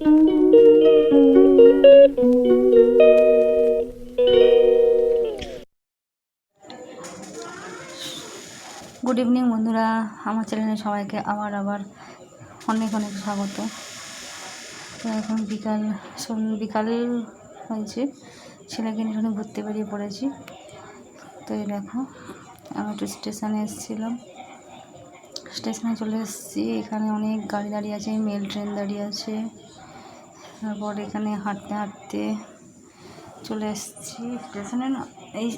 Good evening বন্ধুরা। আমার চ্যানেলে সবাইকে আবার আবার অনেক অনেক স্বাগত। তো এখন বিকাল বিকাল হয়েছে। ছেলেকে নিয়ে শুনে ঘুরতে বেরিয়ে পড়েছি। তো এই দেখো, আমি একটু স্টেশনে এসেছিলাম। স্টেশনে চলে এসেছি। এখানে অনেক গাড়ি দাঁড়িয়ে আছে মেল ট্রেন দাঁড়িয়ে আছে। তারপর এখানে হাঁটতে হাঁটতে চলে এসেছি। স্টেশনে না, এই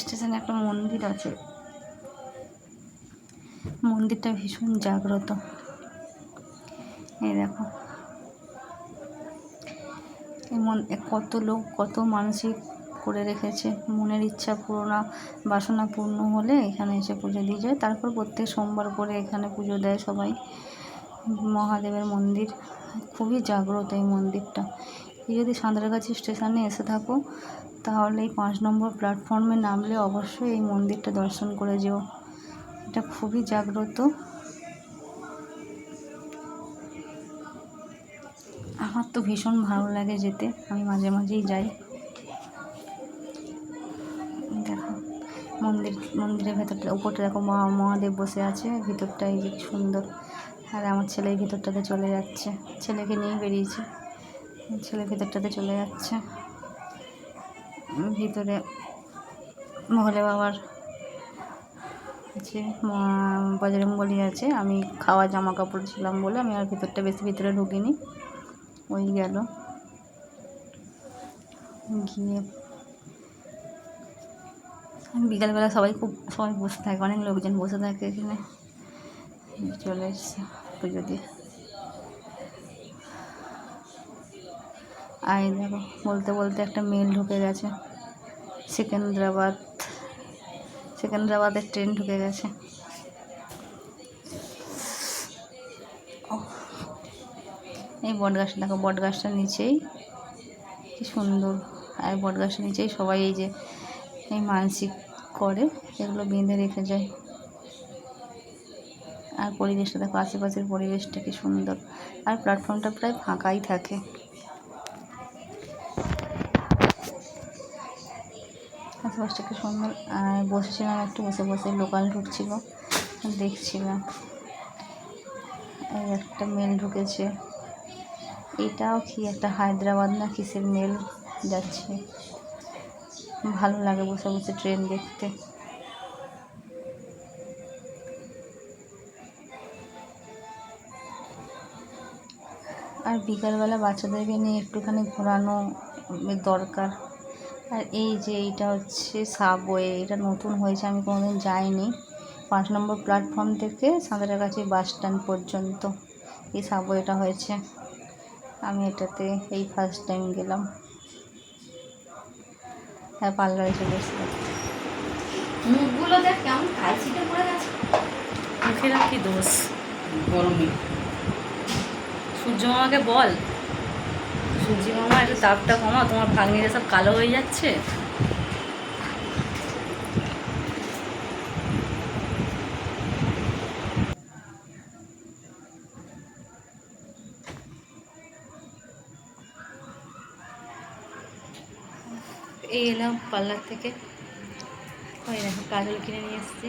স্টেশনে একটা মন্দির আছে। মন্দিরটা ভীষণ জাগ্রত। এই দেখো। এমন কত লোক, কত মানসিক করে রেখেছে। মনের ইচ্ছা পূর্ণ বাসনা পূর্ণ হলে এখানে এসে পুজো দিয়ে যায়। তারপর প্রত্যেক সোমবার করে এখানে পুজো দেয় সবাই। মহাদেবের মন্দির। খুবই জাগ্রত এই মন্দিরটা। যদি সাঁতরাগাছি স্টেশনে এসে থাকো, তাহলে এই পাঁচ নম্বর প্ল্যাটফর্মে নামলে অবশ্যই এই মন্দিরটা দর্শন করে যেও। এটা খুবই জাগ্রত। আমার তো ভীষণ ভালো লাগে যেতে, আমি মাঝে মাঝেই যাই। দেখো, মন্দির, মন্দিরের ভেতরটা, উপরটা দেখো, মহা, মহাদেব বসে আছে, ভিতরটা এই যে সুন্দর। আর আমার ছেলে ভিতরটাতে চলে যাচ্ছে। ছেলেকে নিয়ে বেরিয়েছে। ছেলে ভিতরটাতে চলে যাচ্ছে। ভিতরে মহলে বাবার আছে বজরং বলি আছে, আমি খাওয়া জামা কাপড় ছিলাম বলে আমি আর ভিতরটা বেশি ভিতরে ঢুকিনি। ওই গেল। গিয়ে বিকালবেলা সবাই খুব, সবাই বসে থাকে, অনেক লোকজন বসে থাকে এখানে। চলে এসছে পুজো দিয়ে। আর এই দেখো, বলতে বলতে একটা মেল ঢুকে গেছে। সেকেন্দ্রাবাদ। সেকেন্দ্রাবাদের ট্রেন ঢুকে গেছে। এই বট গাছটা দেখো বট গাছটার নিচেই। কি সুন্দর। আর বট নিচেই সবাই এই যে, এই মানসিক করে, এগুলো বেঁধে রেখে যায়। আর পরিবেশটা দেখো, আশেপাশের পরিবেশটা কি সুন্দর। আর প্ল্যাটফর্মটা প্রায় ফাঁকাই থাকে। আশেপাশটা কি সুন্দর। আর বসেছিলাম একটু, বসে বসে লোকাল ঢুকছিল, দেখছিলাম। এই একটা মেল ঢুকেছে। এটাও কি একটা হায়দ্রাবাদ না কিসের মেল যাচ্ছে। ভালো লাগে বসে বসে ট্রেন দেখতে। আর বিকালবেলা বাচ্চাদেরকে নিয়ে একটুখানি ঘোরানো দরকার। আর এই যে এইটা হচ্ছে সাবওয়ে এটা নতুন হয়েছে আমি কোনোদিন যাইনি। পাঁচ নম্বর প্ল্যাটফর্ম থেকে সাঁতরাগাছি বাস স্ট্যান্ড পর্যন্ত এই সাবওয়েটা হয়েছে। আমি এটাতে এই ফার্স্ট টাইম গেলাম। হ্যাঁ পার্লারে চলে এসেছিলাম। মুখগুলো দেখ কেমন কালচিটে পড়ে গেছে। মুখের আর কি দোষ? গরমে। সূর্য মামাকে বল। সূর্য মামা একটু তাপটা কমা তোমার ভাগ্নিরা সব কালো হয়ে যাচ্ছে। এই এলাম পার্লার থেকে। ওই দেখো, কাজল কিনে নিয়ে এসেছি।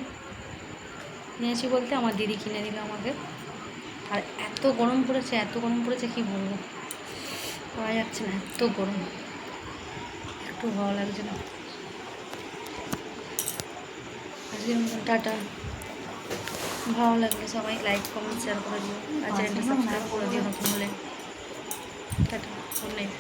নিয়েছি বলতে আমার দিদি কিনে দিল আমাকে। আর এত গরম পড়েছে এত গরম পড়েছে কি বলব? পাওয়া যাচ্ছে না এত গরম। একটু ভালো লাগছে না। আজকের মতন টাটা। ভালো লাগলে সবাই লাইক কমেন্ট শেয়ার করে দিও। আর চ্যানেলটা সাবস্ক্রাইব করে দিও নতুন হলে। Tata good night